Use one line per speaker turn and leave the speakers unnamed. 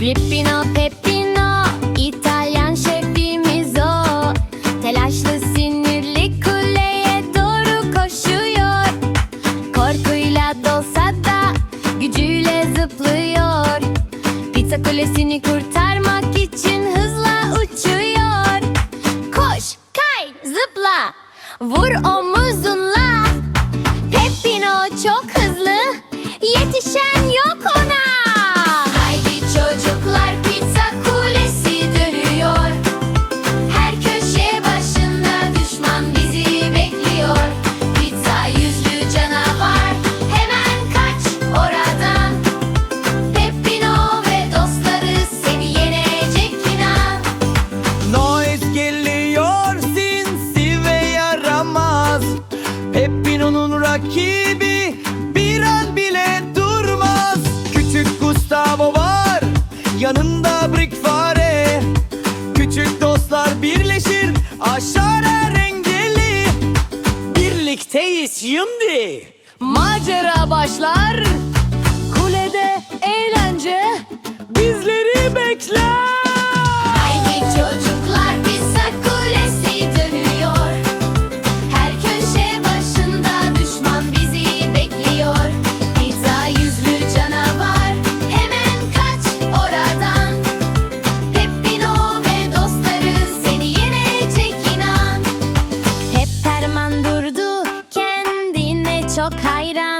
Rippino Peppino İtalyan şefimiz o. Telaşlı sinirli kuleye doğru koşuyor. Korkuyla dolsa da gücüyle zıplıyor. Pizza kulesini kurtarmak için hızla uçuyor. Koş, kay, zıpla. Vur omuzunla
Rakibi bir an bile durmaz Küçük Gustavo var yanında Brick fare Küçük dostlar birleşir aşar her engeli Birlikteyiz şimdi
Macera başlar. Kulede eğlence bizleri bekler. 階段